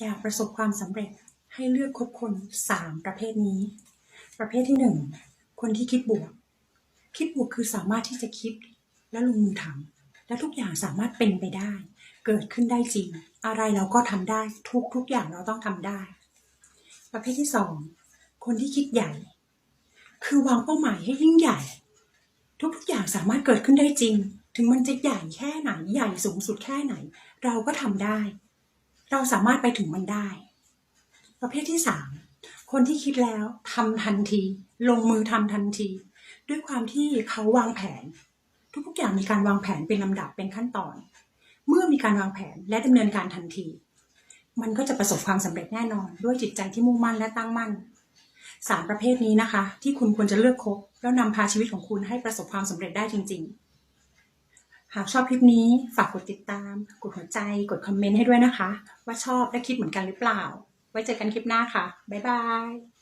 อยากประสบความสำเร็จให้เลือกคบคนสามประเภทนี้ ประเภทที่หนึ่งคนที่คิดบวก คิดบวกคือสามารถที่จะคิดและลงมือทำและทุกอย่างสามารถเป็นไปได้ เกิดขึ้นได้จริง อะไรเราก็ทำได้ทุกทุกอย่างเราต้องทำได้ ประเภทที่สองคนที่คิดใหญ่ คือวางเป้าหมายให้ยิ่งใหญ่ ทุกๆอย่างสามารถเกิดขึ้นได้จริง ถึงมันจะใหญ่แค่ไหนใหญ่สูงสุดแค่ไหน เราก็ทำได้ เราสามารถไปถึงมันได้ ประเภทที่สามคนที่คิดแล้วทำทันที ลงมือทำทันที ด้วยความที่เขาวางแผน ทุกๆอย่างมีการวางแผนเป็นลำดับเป็นขั้นตอน เมื่อมีการวางแผนและดำเนินการทันที มันก็จะประสบความสำเร็จแน่นอน ด้วยจิตใจที่มุ่งมั่นและตั้งมั่นสามประเภทนี้นะคะ ที่คุณควรจะเลือกคบแล้วนำพาชีวิตของคุณให้ประสบความสำเร็จได้จริง ๆ หากชอบคลิปนี้ฝากกดติดตาม กดหัวใจ กดคอมเมนต์ให้ด้วยนะคะ ว่าชอบและคิดเหมือนกันหรือเปล่า ไว้เจอกันคลิปหน้าค่ะ บ๊ายบาย